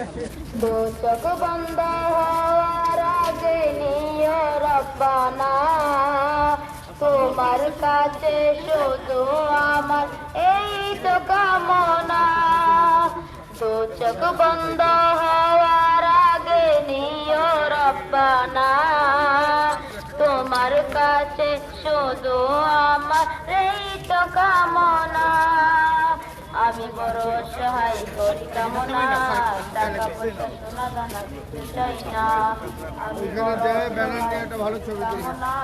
দু চোখ বন্ধ হওয়ার আগে নিও রব্বানা তোমার কাছে শুধু আমার এই তো কামনা দু চোখ বন্ধ হওয়ার আগে নিও রব্বানা তোমার কাছে শুধু আমার এই তো কামনা। আমি বড় সহায় করি কামনা টাকা পয়সা সোনা দানা কিছু চাই না। আমি বড় যায় ব্যানার নিয়ে সহায় একটা ভালো ছবি তুলি কামনা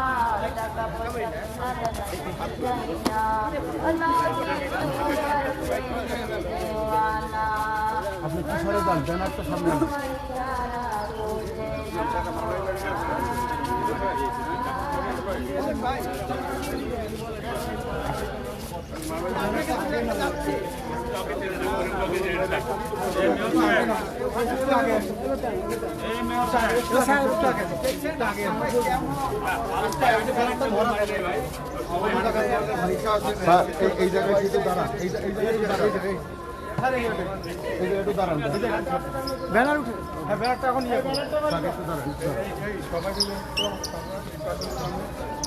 টাকা পয়সা সোনা দানা কিছু চাই না। আপনি কি সরে যান ব্যানারটা সামনে। আনুন। এই- জায়গায় শুধু দাঁড়ান এই জায়গায় একটু দাঁড়ান, এই জায়গায়- এই জায়গায়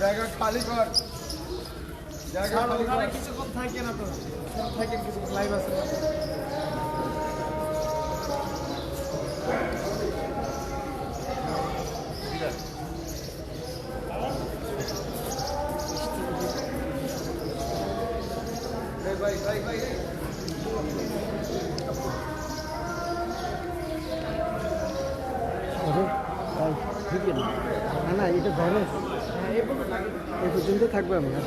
জায়গা খালি কর। জায়গা খালি কর। কিছুক্ষণ থাকেন আপনারা থাকেন কিছু? লাইভ আছে ভাই ভাই ভাই না না এটা ধরে এই পর্যন্ত থাকবে আমি আর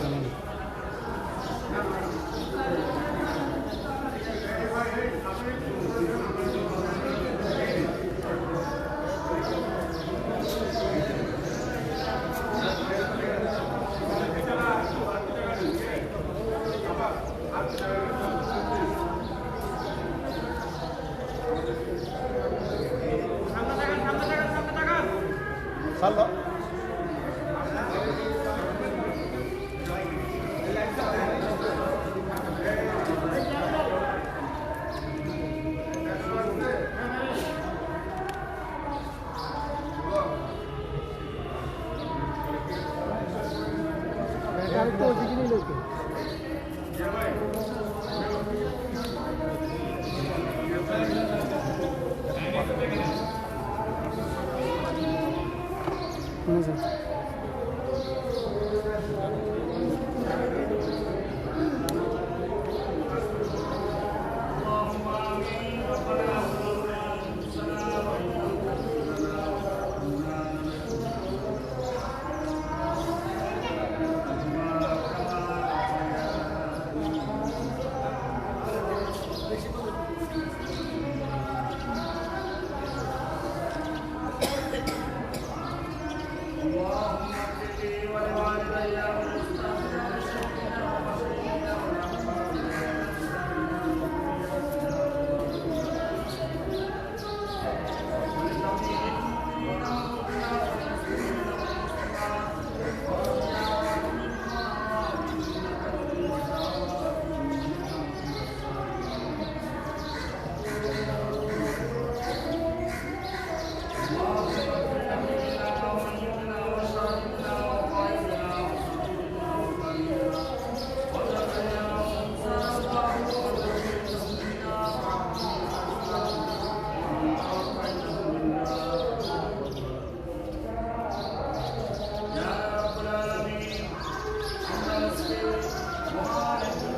আল্লাহ「終わる!」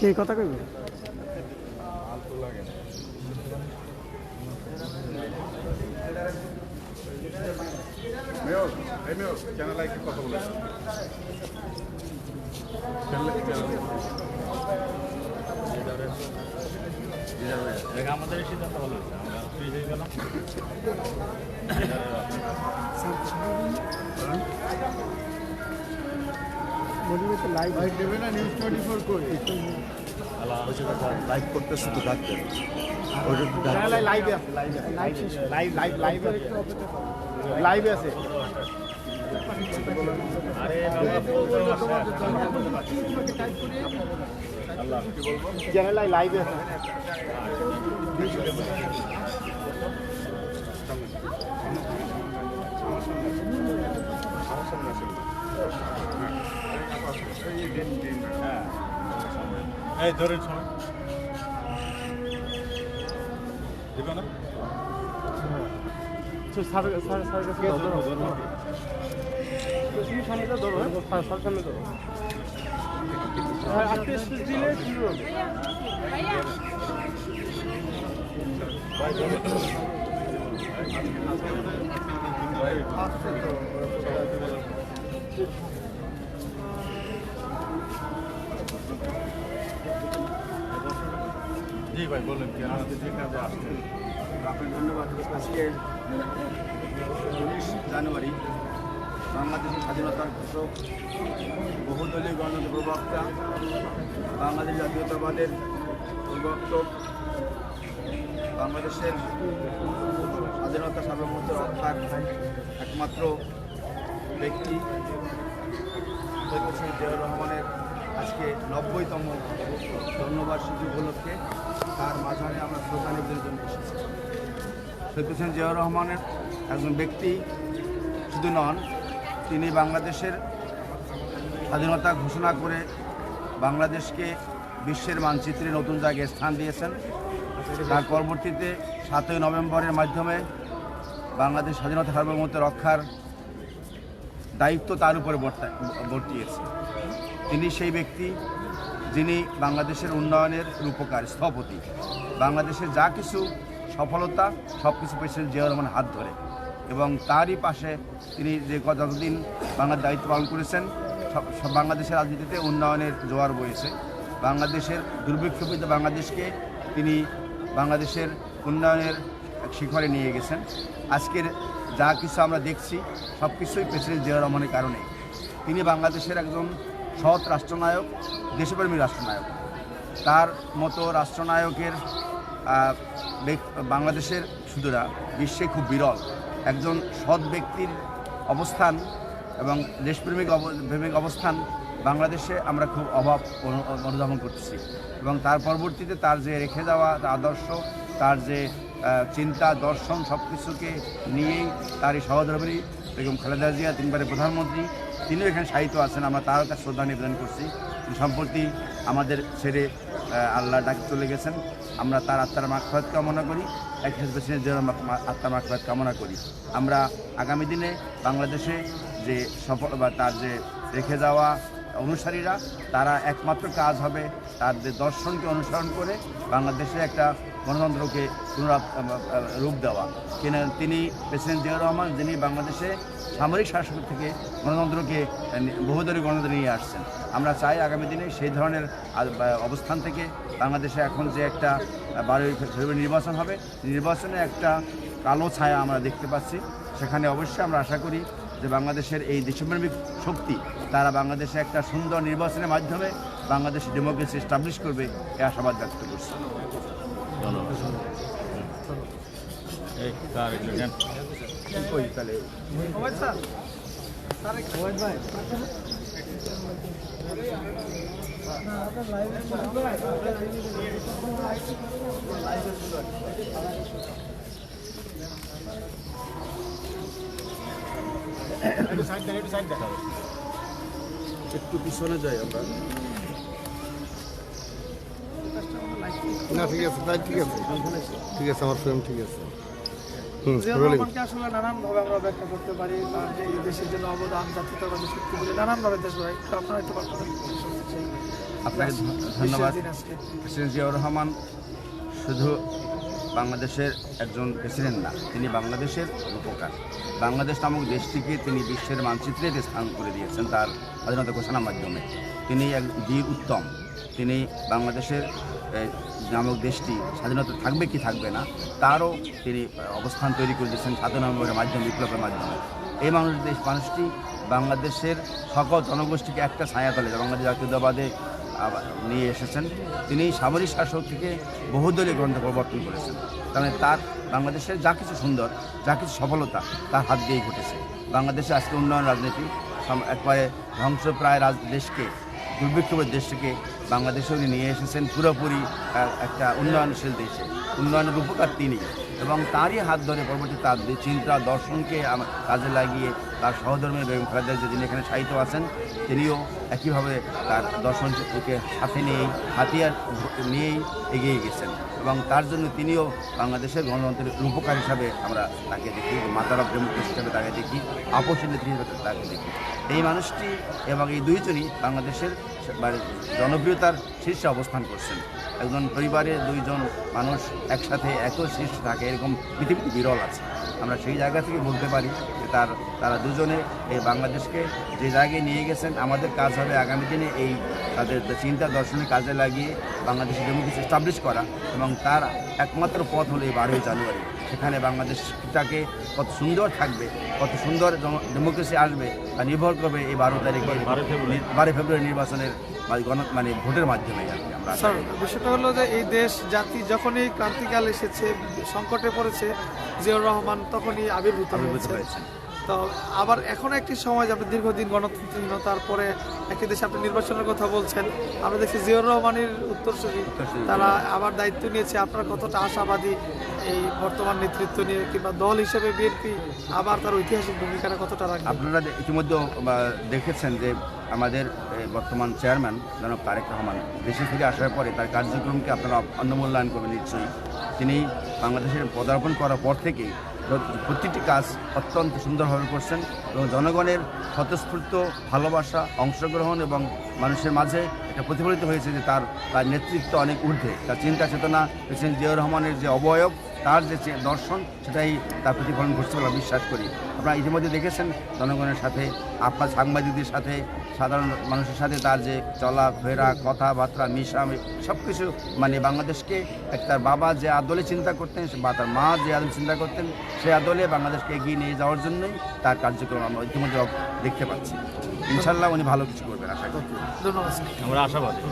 কে কথা কইবে? আমাদের সিদ্ধান্ত ভালো আমরা ফ্রি হয়ে গেলাম। তো লাইভ দেবে না নিউজ টোয়েন্টি ফোর করে লাইভ করতে শুধু ডাকতে লাইভে আছে লাইভ লাইভ লাইভ লাইভে আছে চ্যানেল লাইভে আছে। এই ধরেন সময় দেবে না স্যারের স্যারের স্যারের কাছে ধরো ধরো তুমি সামনে ধরো হ্যাঁ স্যার সামনে ধরো আজকে স্পিচ দিলে শুরু হবে জি ভাই, বলেন কি আজকে যে কাজে আসছেন আপনাকে ধন্যবাদ। আজকে উনিশ জানুয়ারি বাংলাদেশের স্বাধীনতার ঘোষক, বহুদলীয় গণতন্ত্র প্রবক্তা, বাংলাদেশ জাতীয়তাবাদের প্রবর্তক বাংলাদেশের স্বাধীনতা সার্বভৌমত্ব রক্ষার একমাত্র ব্যক্তি হোসেন জিয়াউর রহমানের আজকে নব্বইতম জন্মবার্ষিকী উপলক্ষে তার মাঝারে আমরা শ্রদ্ধা জন্য এসেছি। শহীদ হোসেন জিয়াউর রহমানের একজন ব্যক্তি শুধু নন, তিনি বাংলাদেশের স্বাধীনতা ঘোষণা করে বাংলাদেশকে বিশ্বের মানচিত্রে নতুন জায়গায় স্থান দিয়েছেন। তার পরবর্তীতে সাতই নভেম্বরের মাধ্যমে বাংলাদেশ স্বাধীনতা সার্বভৌমত্ব রক্ষার দায়িত্ব তার উপরে বর্তা- বর্তিয়েছে। তিনি সেই ব্যক্তি যিনি বাংলাদেশের উন্নয়নের রূপকার, স্থপতি। বাংলাদেশের যা কিছু সফলতা সব কিছু প্রেসিডেন্ট জিয়াউর রহমান হাত ধরে। এবং তারই পাশে তিনি যে যতদিন বাংলার দায়িত্ব পালন করেছেন, সব- বাংলাদেশের রাজনীতিতে উন্নয়নের জোয়ার বয়েছে বাংলাদেশের দুর্ভিক্ষপিত বাংলাদেশকে তিনি বাংলাদেশের উন্নয়নের শিখরে নিয়ে গেছেন। আজকের যা কিছু আমরা দেখছি সব কিছুই প্রেসিডেন্ট জিয়াউর রহমানের কারণে। তিনি বাংলাদেশের একজন সৎ রাষ্ট্রনায়ক দেশপ্রেমী রাষ্ট্রনায়ক। তার মতো রাষ্ট্রনায়কের বাংলাদেশের শুধুরা বিশ্বে খুব বিরল। একজন সৎ ব্যক্তির অবস্থান এবং দেশপ্রেমিক প্রেমিক অবস্থান বাংলাদেশে আমরা খুব অভাব অনু- অনুধাবন করতেছি। এবং তার পরবর্তীতে তার যে রেখে তার আদর্শ, তার যে চিন্তা, দর্শন সব কিছুকে নিয়েই তার এই সহধর্মী বেগম খালেদা জিয়া, তিনবারের প্রধানমন্ত্রী, তিনিও এখানে সাহিত্য আছেন, আমরা তার কাছে শ্রদ্ধা নিবেদন করছি। সম্প্রতি আমাদের ছেড়ে আল্লাহ ডাকে চলে গেছেন। আমরা তার আত্মার মাকফাত কামনা করি, এক প্রেসিডেন্ট জন্য আত্মার মাকফাত কামনা করি। আমরা আগামী দিনে বাংলাদেশে যে সফল বা তার যে রেখে যাওয়া অনুসারীরা, তারা একমাত্র কাজ হবে তাদের দর্শনকে অনুসরণ করে বাংলাদেশে একটা গণতন্ত্রকে পুনরাপ রূপ দেওয়া। কিনা, তিনি প্রেসিডেন্ট জিয়াউর রহমান, যিনি বাংলাদেশে সামরিক শাসক থেকে গণতন্ত্রকে বহুদলীয় গণতন্ত্র নিয়ে আসছেন। আমরা চাই আগামী দিনে সেই ধরনের অবস্থান থেকে বাংলাদেশে এখন যে একটা বারোই ফেব্রুয়ারি নির্বাচন হবে, নির্বাচনে একটা কালো ছায়া আমরা দেখতে পাচ্ছি। সেখানে অবশ্যই আমরা আশা করি যে বাংলাদেশের এই দেশপ্রেমিক শক্তি তারা বাংলাদেশে একটা সুন্দর নির্বাচনের মাধ্যমে বাংলাদেশ ডেমোক্রেসি এস্টাবলিশ করবে, এ আশাবাদ ব্যক্ত করছি। সাইড দেন একটু সাইড দেন একটু পিছনে যাই আমরা। না ঠিক আছে তাই ঠিক আছে। ঠিক আছে আমার ফ্রেম ঠিক আছে। আসলে নানানভাবে আমরা ব্যাখ্যা করতে পারি তার যে দেশের জন্য অবদান জাতীয়তাবাদী নানানভাবে দেশ ভাই আপনারা একটু আপনাকে ধন্যবাদ। জিয়াউর রহমান শুধু বাংলাদেশের একজন প্রেসিডেন্ট না, তিনি বাংলাদেশের রূপকার। বাংলাদেশ নামক দেশটিকে তিনি বিশ্বের মানচিত্রে স্থান করে দিয়েছেন তার স্বাধীনতা ঘোষণার মাধ্যমে। তিনি এক বীর উত্তম। তিনি বাংলাদেশের নামক দেশটি স্বাধীনতা থাকবে কি থাকবে না, তারও তিনি অবস্থান তৈরি করে দিয়েছেন নভেম্বরের মাধ্যমে, বিপ্লবের মাধ্যমে। এই মানুষ, দেশ মানুষটি বাংলাদেশের সকল জনগোষ্ঠীকে একটা ছায়া ছায়াতলে বাংলাদেশ জাতীয়তাবাদে নিয়ে এসেছেন। তিনি সামরিক শাসক থেকে বহুদলীয় গ্রন্থ প্রবর্তন করেছেন। কারণ তার বাংলাদেশের যা কিছু সুন্দর, যা কিছু সফলতা তার হাত দিয়েই ঘটেছে। বাংলাদেশে আজকে উন্নয়ন রাজনীতি একবারে ধ্বংসপ্রায় রাজ দেশকে দুর্ভিক্ষের দেশটিকে বাংলাদেশে উনি নিয়ে এসেছেন পুরোপুরি একটা উন্নয়নশীল দেশে। উন্নয়নের উপকার তিনি। এবং তারই হাত ধরে পরবর্তী তার চিন্তা দর্শনকে কাজে লাগিয়ে তার সহধর্মী বেগম খালেদা যিনি এখানে সাহিত্য আছেন, তিনিও একইভাবে তার দর্শনকে সাথে নিয়েই, হাতিয়ার নিয়েই এগিয়ে গেছেন। এবং তার জন্য তিনিও বাংলাদেশের গণতন্ত্রের রূপকার হিসাবে আমরা তাকে দেখি মাতারা ডেমোক্রেসি হিসাবে তাকে দেখি আপসী নেত্রী হিসাবে তাকে দেখি। এই মানুষটি এবং এই দুইজনই বাংলাদেশের জনপ্রিয়তার শীর্ষে অবস্থান করছেন। একজন পরিবারে দুইজন মানুষ একসাথে এত শীর্ষে থাকে, এরকম পৃথিবীতে বিরল আছে। আমরা সেই জায়গা থেকে বলতে পারি যে তার, তারা দুজনে এই বাংলাদেশকে যে জায়গায় নিয়ে গেছেন, আমাদের কাজ হবে আগামী দিনে এই তাদের চিন্তা দর্শনে কাজে লাগিয়ে বাংলাদেশের ডেমোক্রেসি এস্টাবলিশ করা এবং তার একমাত্র পথ হলো এই বারোই জানুয়ারি। সেখানে বাংলাদেশটাকে কত সুন্দর থাকবে কত সুন্দর ডেমোক্রেসি আসবে তা নির্ভর করবে এই বারো তারিখে বারো ফেব্রুয়ারি। নির্বাচনের মানে গণ- মানে ভোটের মাধ্যমে আমরা স্যার বিষয়টা হলো যে এই দেশ জাতি যখনই ক্রান্তিকাল এসেছে সংকটে পড়েছে জিয়াউর রহমান তখনই আবির্ভূত হয়েছে তো আবার এখন একটি সময় যে আপনি দীর্ঘদিন গণতন্ত্রহীনতার পরে একটি দেশে আপনি নির্বাচনের কথা বলছেন আমরা দেখছি জিয়াউর রহমানের উত্তরসূরি। তারা আবার দায়িত্ব নিয়েছে আপনার কতটা আশাবাদী? এই বর্তমান নেতৃত্ব নিয়ে কিংবা দল হিসেবে বিএনপি আবার তার ঐতিহাসিক ভূমিকাটা কতটা রাখবে? আপনারা ইতিমধ্যে দেখেছেন যে আমাদের বর্তমান চেয়ারম্যান জনাব তারেক রহমান দেশে ফিরে আসার পরে তার কার্যক্রমকে আপনারা অন্যমূল্যায়ন করবেন নিশ্চয়ই তিনি বাংলাদেশের পদার্পণ করার পর প্র- প্রতিটি কাজ অত্যন্ত সুন্দরভাবে করছেন এবং জনগণের স্বতঃস্ফূর্ত ভালোবাসা, অংশগ্রহণ এবং মানুষের মাঝে এটা প্রতিফলিত হয়েছে যে তার তার নেতৃত্ব অনেক ঊর্ধ্বে। তার চিন্তা চেতনা প্রেসিডেন্ট জিয়াউর রহমানের যে অবয়ব তার যে দর্শন সেটাই তার প্রতিফলন ঘটছে বলে বিশ্বাস করি। আপনারা ইতিমধ্যে দেখেছেন জনগণের সাথে আপনার সাংবাদিকদের সাথে সাধারণ মানুষের সাথে তার যে চলা ফেরা কথাবার্তা মিশা সব কিছু মানে বাংলাদেশকে এক তার বাবা যে আদলে চিন্তা করতেন বা তার মা যে আদলে চিন্তা করতেন সেই আদলে বাংলাদেশকে এগিয়ে নিয়ে যাওয়ার জন্যই তার কার্যক্রম আমরা ইতিমধ্যে দেখতে পাচ্ছি। ইনশাল্লাহ উনি ভালো কিছু করবেন আশা করি। ধন্যবাদ। আমরা আশাবাদী।